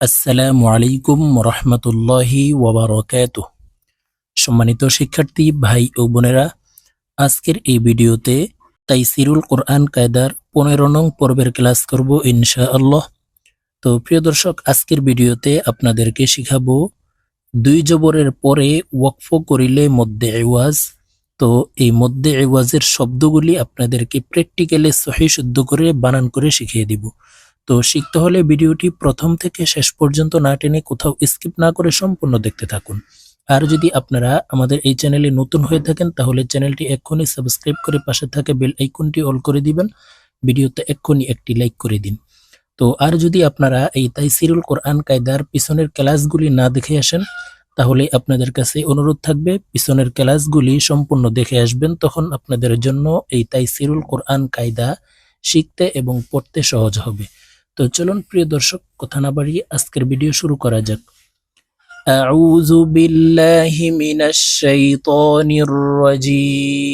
আসসালামু আলাইকুম রহমতুল্লাহি ওবরকাত সম্মানিত শিক্ষার্থী, ভাই ও বোনেরা, আজকের এই ভিডিওতে তাইসিরুল কোরআন কায়দার পনেরো নং পর্বের ক্লাস করব ইনশা আল্লাহ তো প্রিয় দর্শক, আজকের ভিডিওতে আপনাদেরকে শিখাবো দুই জবরের পরে ওয়াকফ করিলে মধ্যে এওয়াজ তো এই মধ্যে এওয়াজের শব্দগুলি আপনাদেরকে প্র্যাকটিক্যালি সহি শুদ্ধ করে বানান করে শিখিয়ে দিব। তো শিখতে হলে ভিডিওটি প্রথম থেকে শেষ পর্যন্ত না টেনে কোথাও স্কিপ না করে সম্পূর্ণ দেখতে থাকুন। আর যদি আপনারা আমাদের এই চ্যানেলে নতুন হয়ে থাকেন, তাহলে চ্যানেলটি এক্ষুনি সাবস্ক্রাইব করে পাশে থাকে বেল আইকনটি অল করে দিবেন। ভিডিওতে এক্ষুনি একটি লাইক করে দিন। তো আর যদি আপনারা এই তাইসিরুল কোরআন কায়দার পিছনের ক্লাসগুলি না দেখে আসেন, তাহলে আপনাদের কাছে অনুরোধ থাকবে, পিছনের ক্লাসগুলি সম্পূর্ণ দেখে আসবেন। তখন আপনাদের জন্য এই তাইসিরুল কোরআন কায়দা শিখতে এবং পড়তে সহজ হবে। তো চলুন প্রিয় দর্শক কথা না বাড়িয়ে আজকের ভিডিও শুরু করা যাক أعوذ بالله من الشيطان الرجيم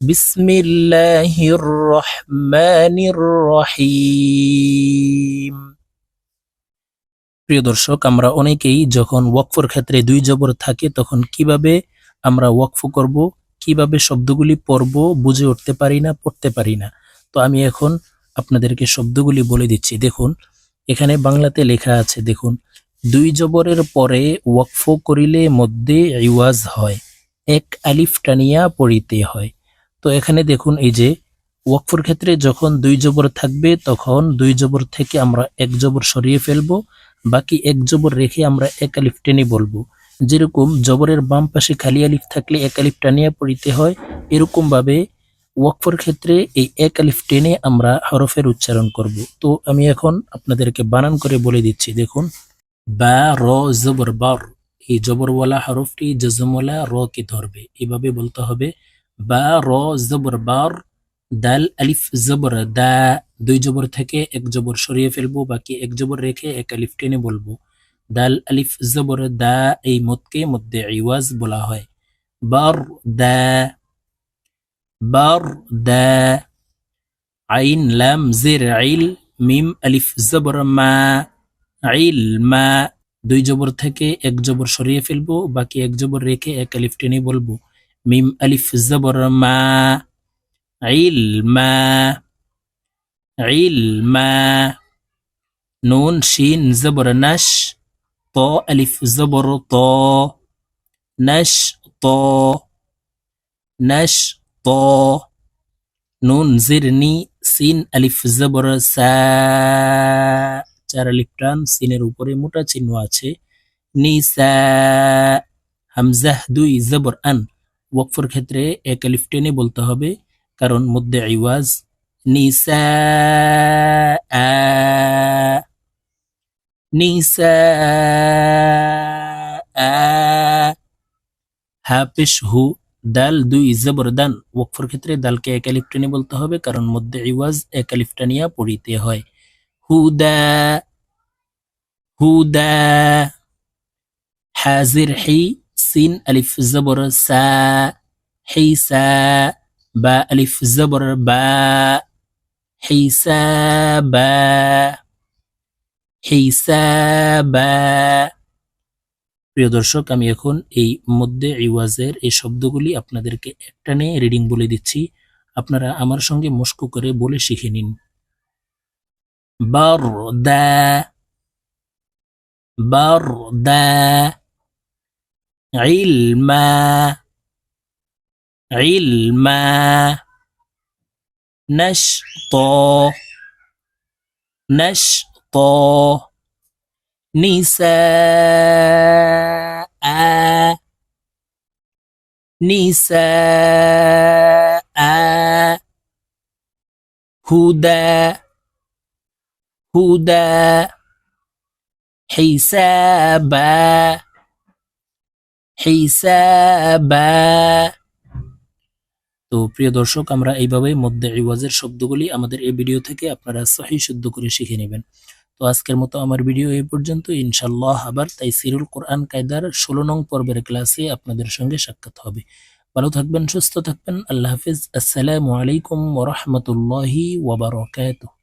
بسم الله الرحمن الرحيم প্রিয় দর্শক আমরা অনেকেই যখন ওয়াকফর ক্ষেত্রে দুই জবর থাকে তখন কিভাবে আমরা ওয়াকফ করব কিভাবে শব্দগুলি পড়ব বুঝে উঠতে পারি না পড়তে পারি না তো আমি এখন আপনাদেরকে শব্দগুলি বলে দিচ্ছি। দেখুন, এখানে বাংলাতে লেখা আছে, দেখুন, দুই জবরের পরে ওয়াকফ করিলে মধ্যে ইওয়াজ হয়, এক আলিফ টানিয়া পড়িতে হয়। তো এখানে দেখুন, এই যে ওয়াকফর ক্ষেত্রে যখন দুই জবর থাকবে, তখন দুই জবর থেকে আমরা এক জবর সরিয়ে ফেলব, বাকি এক জবর রেখে আমরা এক আলিফ টেনে বলব। যেরকম জবরের বাম পাশে খালি আলিফ থাকলে এক আলিফ টানিয়া পড়িতে হয় এরকম ভাবে ওয়াকফর ক্ষেত্রে এই এক আলিফ টেনে আমরা হরফের উচ্চারণ করব। তো আমি এখন আপনাদেরকে বানান করে বলে দিচ্ছি, দেখুন। বা, র, জবর, বার। এই জবরওয়ালা হরফটি জজমওয়ালা র কে ধরবে। এভাবে বলতে হবে, বা, র, জবর, বার, দাল, আলিফ, জবর, দা। দুই জবর থেকে এক জবর সরিয়ে ফেলব, বাকি এক জবর রেখে এক আলিফ টেনে বলব। দাল, আলিফ, জবর, দা এই মতকে মধ্যে ইওয়াজ বলা হয়। বার, দা। বারদা আইন লাম জের আইল মিম আলিফ জবর মা আইল মা দুই জবর থেকে এক জবর সরিয়ে ফেলব, বাকি এক জবর রেখে এক আলিফ টেনে বলব। মিম আলিফ জবর মা আইল মা আইল মা নুন শিন জবর নাশ ত আলিফ জবর ত নাশ ত নাশ ত নুন জিরনি সিন আলিফ জবর সা চার আলিফ টান সিনের উপরে মোটা চিহ্ন আছে। নিসা হামজাহ দুই জবর আন। ওয়াকফর ক্ষেত্রে এক আলিফ টেনে বলতে হবে, কারণ মধ্যে আইওয়াজ নিসা নিসা হাফিস হু দাল দুই জবর দান। ওয়াকফর ক্ষেত্রে দালকে এক আলিফ টেনে বলতে হবে, কারণ মধ্যে ইওয়াজ এক আলিফ টানিয়া পড়িতে হয়। হুদা হুদা, হাজির হি, সিন আলিফ জবর সা হিসা বা আলিফ জবর বা হিসাবা হিসাবা প্রিয় দর্শক আমি এখন এই মধ্যে ইওয়াজের এই শব্দগুলি আপনাদেরকে একটানে রিডিং বলে দিচ্ছি আপনারা আমার সঙ্গে মস্কু করে বলে শিখে নিন বারদা বারদা ইলমা ইলমা نشط نشط نساء نساء هدى هدى حسابا حسابا তো প্রিয় দর্শক আমরা এইভাবে মধ্যে ইওয়াজের শব্দগুলি আমাদের এই ভিডিও থেকে আপনারা সহি শুদ্ধ করে শিখে নেবেন তো আজকের মতো আমার ভিডিও এই পর্যন্ত ইনশাল্লাহ আবার তাই সিরুল কোরআন কায়দার ষোলো নং পর্বের ক্লাসে আপনাদের সঙ্গে সাক্ষাৎ হবে। ভালো থাকবেন, সুস্থ থাকবেন। আল্লাহ হাফিজ। আসসালামু আলাইকুম ওরহমতুল্লাহি ওবরাকাতুহ